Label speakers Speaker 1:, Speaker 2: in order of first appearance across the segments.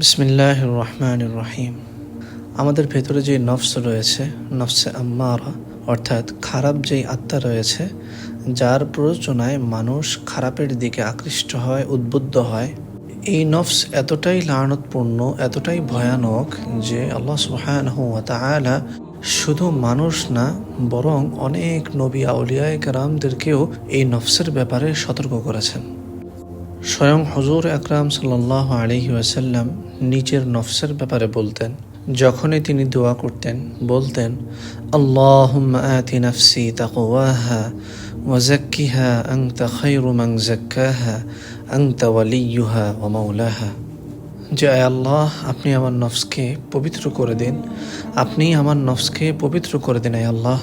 Speaker 1: বিসমিল্লাহ রহমান রহিম আমাদের ভেতরে যে নফস রয়েছে, নফসে আম্মারা, অর্থাৎ খারাপ যেই আত্মা রয়েছে, যার প্ররোচনায় মানুষ খারাপের দিকে আকৃষ্ট হয়, উদ্বুদ্ধ হয়, এই নফস এতটাই লানতপূর্ণ, এতটাই ভয়ানক যে আল্লাহ সুবহানাহু ওয়া তাআলা শুধু মানুষ না, বরং অনেক নবী আউলিয়ায় কারামদেরকেও এই নফসের ব্যাপারে সতর্ক করেছেন। স্বয়ং হজুর আকরাম সাল্লাহ আলহি ওয়াসাল্লাম নিজের নফসের ব্যাপারে বলতেন। যখনই তিনি দোয়া করতেন, বলতেন আল্লাহ আতি নফসি তাকওয়াহা ওয়াজাক্কিহা আংতা খৈরু মাং জাক্কাহা আংতা ওয়ালিয়ুহা ওয়া মাওলাহা। যে, আয় আল্লাহ, আপনি আমার নফসকে পবিত্র করে দিন। আপনি আমার নফসকে পবিত্র করে দিন, আয় আল্লাহ।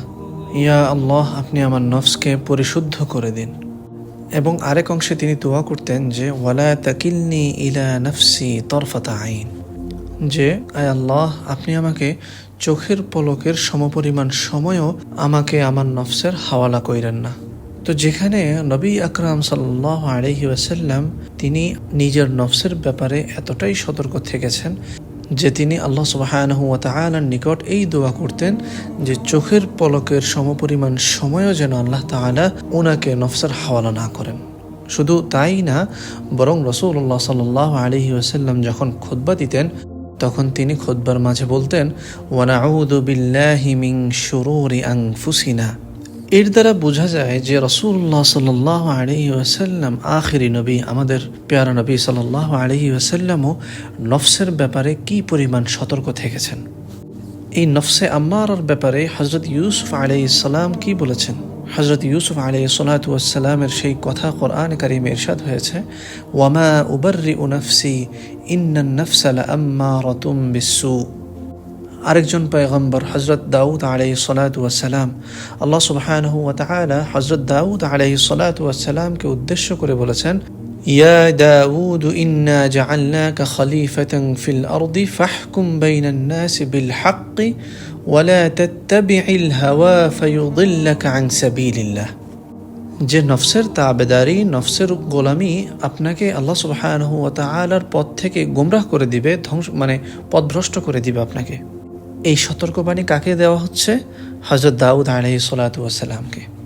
Speaker 1: ইয়া আল্লাহ, আপনি আমার নফসকে পরিশুদ্ধ করে দিন। এবং আরেক অংশে তিনি দোয়া করতেন যে, ওয়ালা তাকিলনি ইলা নফসি তরফাতা আইন। যে, আয় আল্লাহ, আপনি আমাকে চোখের পলকের সমপরিমাণ সময়ও আমাকে আমার নফসের হাওয়ালা কইরেন না। তো যেখানে নবী আকরাম সাল্লাহ আলহি ওয়াসাল্লাম তিনি নিজের নফসের ব্যাপারে এতটাই সতর্ক থেকেছেন যে তিনি আল্লাহ সুবাহানহু তালার নিকট এই দোয়া করতেন যে চোখের পলকের সমপরিমাণ সময়ও যেন আল্লাহ তাআলা ওনাকে নফসার হাওয়ালা না করেন। শুধু তাই না, বরং রসুল্লাহ সাল্লাহ আলহি ওসাল্লাম যখন খুদ্া দিতেন, তখন তিনি খুদ্বার মাঝে বলতেন ওয়ানাউদু বিল্লাহি মিং শুরুরি আংফুসিনা এর দ্বারা বোঝা যায় যে রসুল্লাহ সাল্লাহ আলহি ওয়াসাল্লাম, আখিরি নবী, আমাদের পেয়ারা নবী সাল্লাহ আলহি ওয়াসাল্লামও নফসের ব্যাপারে কি পরিমাণ সতর্ক থেকেছেন? এই নফসে আম্মার ব্যাপারে হজরত ইউসুফ আলাই ইসালাম কি বলেছেন? হজরত ইউসুফ আলাই সালাতামের সেই কথা কোরআন কারিমে ইরশাদ হয়েছে ওয়ামা উবর্রি উনফসি ইন্নান নফসাল আম্মা রতুম বিসু আরেকজন পয়গম্বর হজরত দাউদ আলাই সালাম, আল্লাহ সুবাহানহ তালা হজরত দাউদ আলাই সালাতামকে উদ্দেশ্য করে বলেছেন, ইয়া দাউদ, ইন্না জাআলনাকা খলিফাতান ফিল আরদি ফাহকুম বাইনান নাসি বিল হাক্কি ওয়ালা তাত্তাবি'ল হাওয়া ফায়ুদিল্লাকা আন সাবিলিল্লাহ। যে নফসের তাবেদারি, নফসের গোলামি আপনাকে আল্লাহ সুবাহ পথ থেকে গুমরাহ করে দিবে, ধ্বংস মানে পথভ্রষ্ট করে দিবে আপনাকে। এই সতর্কবাণী কাকে দেওয়া হচ্ছে? হজরত দাউদ আলহি সালাতামকে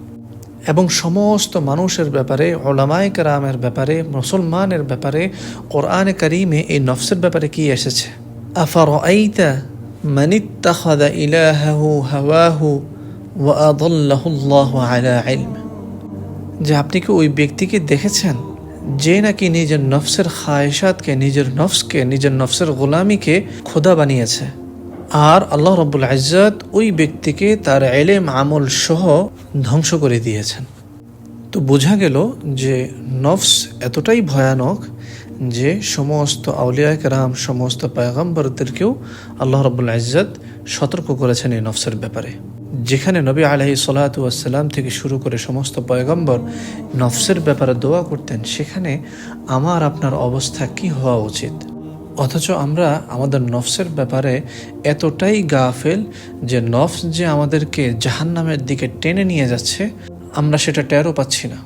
Speaker 1: এবং সমস্ত মানুষের ব্যাপারে ওলামায় কারামের ব্যাপারে, মুসলমানের ব্যাপারে, কোরআনে করিমে এই নফসের ব্যাপারে কি এসেছে? আফার যে আপনি কি ওই ব্যক্তিকে দেখেছেন? যে নাকি নিজের নফসের খায়সাতকে নিজের নফসকে, নিজের নফসের গোলামিকে খোদা বানিয়েছে? আর আল্লাহ রব্বুল আজ্জাত ওই ব্যক্তিকে তার এলেম আমল সহ ধ্বংস করে দিয়েছেন। তো বোঝা গেল যে নফস এতটাই ভয়ানক যে সমস্ত আউলিয়া রাম সমস্ত পায়গম্বরদেরকেও আল্লাহ রব্বুল আজ্জাত সতর্ক করেছেন এই নফসের ব্যাপারে। যেখানে নবী আলহি সালাতাম থেকে শুরু করে সমস্ত পয়গম্বর নফসের ব্যাপারে দোয়া করতেন, সেখানে আমার আপনার অবস্থা কি হওয়া উচিত? অথচ আমরা আমাদের নফসের ব্যাপারে এতটাই গাফেল যে নফস যে আমাদেরকে জাহান্নামের দিকে টেনে নিয়ে যাচ্ছে, আমরা সেটা টেরও পাচ্ছি না।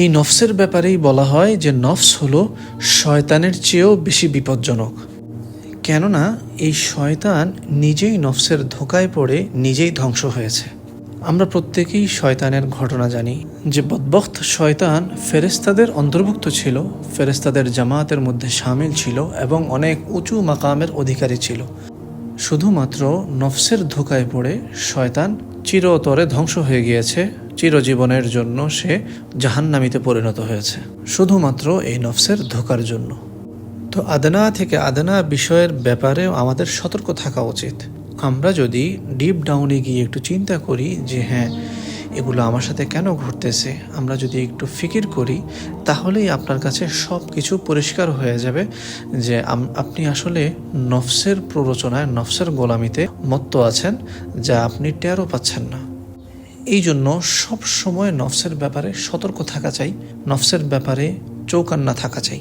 Speaker 1: এই নফসের ব্যাপারেই বলা হয় যে নফস হলো শয়তানের চেয়েও বেশি বিপজ্জনক। কেননা এই শয়তান নিজেই নফসের ধোকায় পড়ে নিজেই ধ্বংস হয়েছে। আমরা প্রত্যেকেই শয়তানের ঘটনা জানি যে বদবক্ত শয়তান ফেরেস্তাদের অন্তর্ভুক্ত ছিল ফেরেস্তাদের জামাতের মধ্যে সামিল ছিল এবং অনেক উঁচু মাকামের অধিকারী ছিল। শুধুমাত্র নফসের ধোকায় পড়ে শয়তান চিরতরে ধ্বংস হয়ে গিয়েছে, চিরজীবনের জন্য সে জাহান্নামিতে পরিণত হয়েছে, শুধুমাত্র এই নফসের ধোকার জন্য। তো আদনা থেকে আদনা বিষয়ের ব্যাপারেও আমাদের সতর্ক থাকা উচিত। আমরা যদি ডিপ ডাউনে গিয়ে একটু চিন্তা করি যে হ্যাঁ এগুলো আমার সাথে কেন ঘটতেছে? আমরা যদি একটু ফিকির করি, তাহলেই আপনার কাছে সব কিছু পরিষ্কার হয়ে যাবে যে আপনি আসলে নফসের প্ররোচনায়, নফসের গোলামিতে মত্ত আছেন যা আপনি টেরও পাচ্ছেন না। এই জন্য সব সময় নফসের ব্যাপারে সতর্ক থাকা চাই, নফসের ব্যাপারে চৌকান্না থাকা চাই।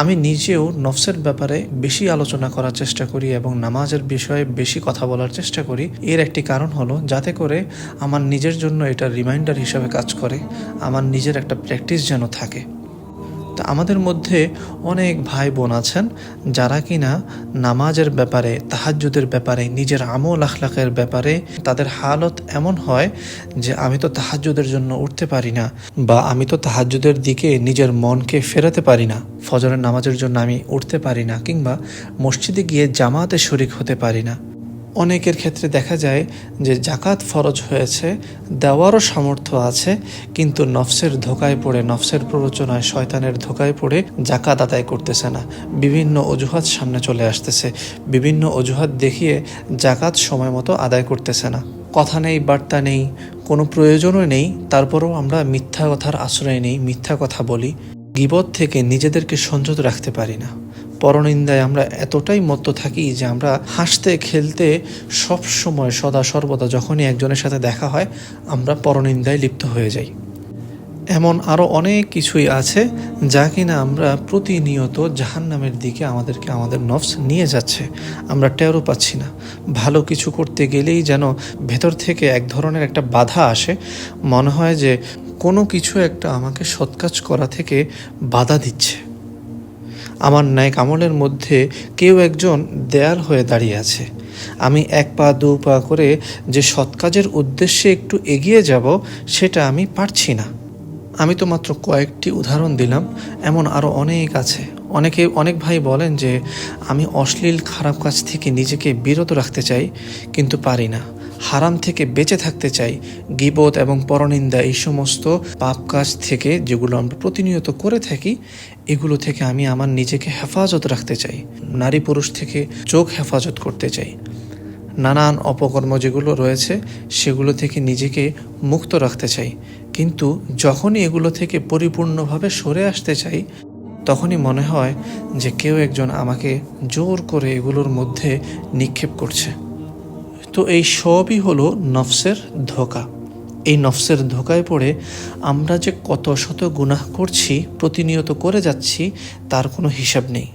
Speaker 1: আমি নিজেও নফসের ব্যাপারে বেশি আলোচনা করার চেষ্টা করি এবং নামাজের বিষয়ে বেশি কথা বলার চেষ্টা করি। এর একটি কারণ হলো, যাতে করে আমার নিজের জন্য এটা রিমাইন্ডার হিসাবে কাজ করে, আমার নিজের একটা প্র্যাকটিস যেন থাকে। তো আমাদের মধ্যে অনেক ভাই বোন আছেন যারা কিনা নামাজের ব্যাপারে, তাহাজ্জুদের ব্যাপারে, নিজের আমল আখলাকের ব্যাপারে তাদের হালত এমন হয় যে আমি তো তাহাজ্জুদের জন্য উঠতে পারি না বা আমি তো তাহাজ্জুদের দিকে নিজের মনকে ফেরাতে পারি না। ফজরের নামাজের জন্য আমি উঠতে পারি না কিংবা মসজিদে গিয়ে জামাতে শরিক হতে পারি না। অনেকের ক্ষেত্রে দেখা যায় যে জাকাত ফরজ হয়েছে, দেওয়ারও সামর্থ্য আছে, কিন্তু নফসের ধোকায় পড়ে, নফসের প্ররোচনায় শয়তানের ধোকায় পড়ে জাকাত আদায় করতেছে না। বিভিন্ন অজুহাত সামনে চলে আসতেছে। বিভিন্ন অজুহাত দেখিয়ে জাকাত সময় মতো আদায় করতেছে না। কথা নেই, বার্তা নেই, কোনো প্রয়োজনও নেই, তারপরেও আমরা মিথ্যা কথার আশ্রয় নেই, মিথ্যা কথা বলি। গিবত থেকে নিজেদেরকে সংযত রাখতে পারি না। পরনিন্দায় আমরা এতটাই মত্ত থাকি যে আমরা হাসতে, খেলতে সব সময় সদা সর্বদা যখনই একজনের সাথে দেখা হয়, আমরা পরনিন্দায় লিপ্ত হয়ে যাই। এমন আরও অনেক কিছুই আছে যা কিনা আমরা প্রতিনিয়ত জাহান্নামের দিকে আমাদেরকে আমাদের নফস নিয়ে যাচ্ছে। আমরা টেরও পাচ্ছি না। ভালো কিছু করতে গেলেই যেন ভেতর থেকে এক ধরনের একটা বাধা আসে। মনে হয় যে কোনো কিছু একটা আমাকে সৎকাজ করা থেকে বাধা দিচ্ছে। আমার ন্যায় আমলের মধ্যে কেউ একজন দেয়াল হয়ে দাঁড়িয়ে আছে। আমি এক পা, দু পা করে যে সৎ কাজের উদ্দেশ্যে একটু এগিয়ে যাব, সেটা আমি পারছি না। আমি তো মাত্র কয়েকটি উদাহরণ দিলাম, এমন আরও অনেক আছে। অনেকে, অনেক ভাই বলেন যে, আমি অশ্লীল, খারাপ কাজ থেকে নিজেকে বিরত রাখতে চাই, কিন্তু পারি না। হারাম থেকে বেঁচে থাকতে চাই। গিবত এবং পরনিন্দা এই সমস্ত পাপ কাজ থেকে যেগুলো আমরা প্রতিনিয়ত করে থাকি, এগুলো থেকে আমি আমার নিজেকে হেফাজত রাখতে চাই। নারী পুরুষ থেকে চোখ হেফাজত করতে চাই। নানান অপকর্ম যেগুলো রয়েছে, সেগুলো থেকে নিজেকে মুক্ত রাখতে চাই। কিন্তু যখনই এগুলো থেকে পরিপূর্ণভাবে সরে আসতে চাই, তখনই মনে হয় যে কেউ একজন আমাকে জোর করে এগুলোর মধ্যে নিক্ষেপ করছে। তো এই সবই হলো নফসের ধোকা। এই নফসের ধোকায় পড়ে আমরা যে কত শত গুনাহ করছি, প্রতিনিয়ত করে যাচ্ছি, তার কোনো হিসাব নেই।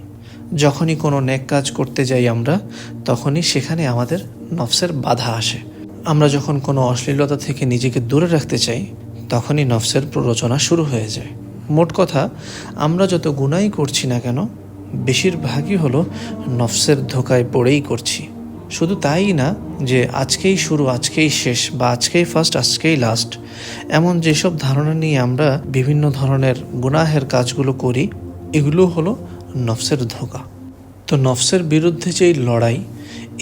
Speaker 1: যখনই কোনো নেক কাজ করতে যাই আমরা, তখনই সেখানে আমাদের নফসের বাধা আসে। আমরা যখন কোনো অশ্লীলতা থেকে নিজেকে দূরে রাখতে চাই, তখনই নফসের প্ররোচনা শুরু হয়ে যায়। মোট কথা, আমরা যত গুনাই করছি না কেন, বেশিরভাগই হলো নফসের ধোকায় পড়েই করছি। শুধু তাই না, যে আজকেই শুরু, আজকেই শেষ বা আজকেই ফার্স্ট আজকেই লাস্ট এমন যেসব ধারণা নিয়ে আমরা বিভিন্ন ধরনের গুনাহের কাজগুলো করি এগুলো হলো নফসের ধোকা। তো নফসের বিরুদ্ধে যে এই লড়াই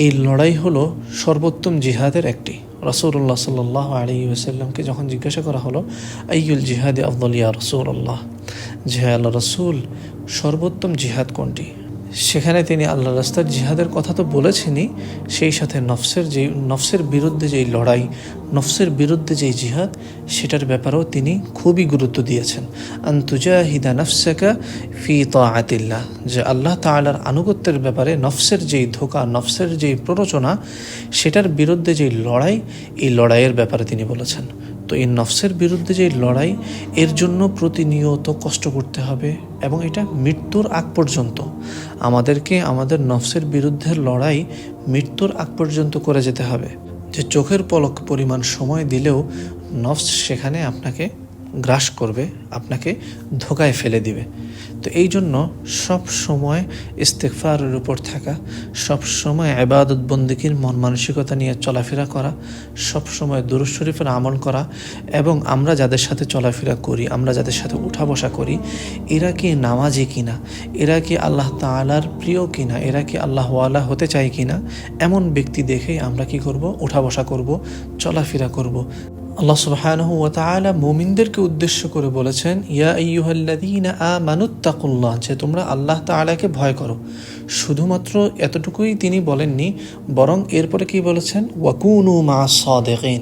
Speaker 1: এই লড়াই হলো সর্বোত্তম জিহাদের একটি। রসুল্লাহ সাল্লাহ আলী ওসাল্লামকে যখন জিজ্ঞাসা করা হলো আইউল জিহাদে আফদলিয়া রসুল্লাহ জিহা আল্লাহ রসুল, সর্বোত্তম জিহাদ কোনটি? সেখানে তিনি আল্লাহ রাস্তার জিহাদের কথা তো বলেছেনই, সেই সাথে নফসের যে, নফসের বিরুদ্ধে যেই লড়াই, নফসের বিরুদ্ধে যেই জিহাদ, সেটার ব্যাপারেও তিনি খুবই গুরুত্ব দিয়েছেন। আন্তুজাহিদা নফসাকা ফি তাআতিল্লাহ, যে আল্লাহ তাআলার আনুগত্যের ব্যাপারে নফসের যেই ধোকা, নফসের যেই প্ররোচনা, সেটার বিরুদ্ধে যেই লড়াই, এই লড়াইয়ের ব্যাপারে তিনি বলেছেন। তো এই নফসের বিরুদ্ধে যে লড়াই, এর জন্য প্রতিনিয়ত কষ্ট করতে হবে এবং এটা মৃত্যুর আগ পর্যন্ত। আমাদেরকে আমাদের নফসের বিরুদ্ধে লড়াই মৃত্যুর আগ পর্যন্ত করে যেতে হবে। যে চোখের পলক পরিমাণ সময় দিলেও নফস সেখানে আপনাকে গ্রাস করবে, আপনাকে ধোকায় ফেলে দিবে। তো এই জন্য সব সময় ইস্তেকফারের উপর থাকা, সব সময় আবাদত বন্দিকির মন মানসিকতা নিয়ে চলাফেরা করা, সব সময় দুরুজ শরীফের আমল করা এবং আমরা যাদের সাথে চলাফেরা করি, আমরা যাদের সাথে উঠা বসা করি, এরা কি নামাজি কিনা? এরা কি আল্লাহ তালার প্রিয় কিনা? এরা কি আল্লাহওয়ালা হতে চায় কিনা? এমন ব্যক্তি দেখেই আমরা কি করব? উঠা বসা করব, চলাফেরা করব। আল্লাহ সুবহানাহু ওয়া তাআলা মুমিনদেরকে উদ্দেশ্য করে বলেছেন, ইয়া আইয়ুহাল্লাযীনা আমানুত্তাকুল্লাহ যে তোমরা আল্লাহ তাআলাকে ভয় করো। শুধুমাত্র এতটুকুই তিনি বলেননি, বরং এরপরে কি বলেছেন? ওয়াকুনু মা সাদিকিন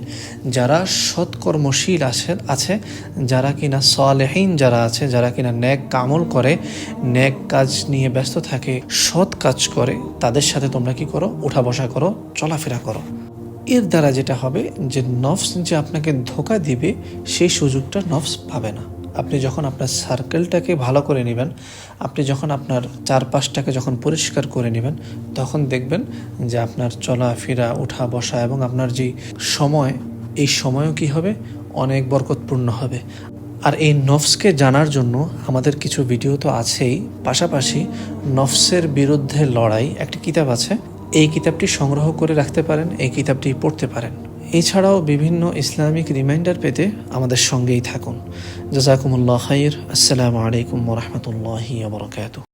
Speaker 1: যারা সৎকর্মশীল আছে আছে, যারা কিনা সালেহীন যারা আছে, যারা কিনা নেক কামল করে নেক কাজ নিয়ে ব্যস্ত থাকে, সৎ কাজ করে, তাদের সাথে তোমরা কি করো? উঠা বসা করো, চলাফেরা করো। এর দ্বারা যেটা হবে যে নফস যে আপনাকে ধোকা দিবে, সেই সুযোগটা নফস পাবে না। আপনি যখন আপনার সার্কেলটাকে ভালো করে নেবেন, আপনি যখন আপনার চারপাশটাকে যখন পরিষ্কার করে নেবেন, তখন দেখবেন যে আপনার চলাফেরা ওঠা বসা এবং আপনার যে সময়, এই সময়ও কি হবে? অনেক বরকতপূর্ণ হবে। আর এই নফসকে জানার জন্য আমাদের কিছু ভিডিও তো আছেই। পাশাপাশি নফসের বিরুদ্ধে লড়াই, একটি কিতাব আছে এই কিতাবটি সংগ্রহ করে রাখতে পারেন, এই কিতাবটি পড়তে পারেন। এছাড়াও বিভিন্ন ইসলামিক রিমাইন্ডার পেতে আমাদের সঙ্গেই থাকুন। জাজাকুমুল্লাহ খাইর। আসসালামু আলাইকুম রহমতুল্লাহি বরকাত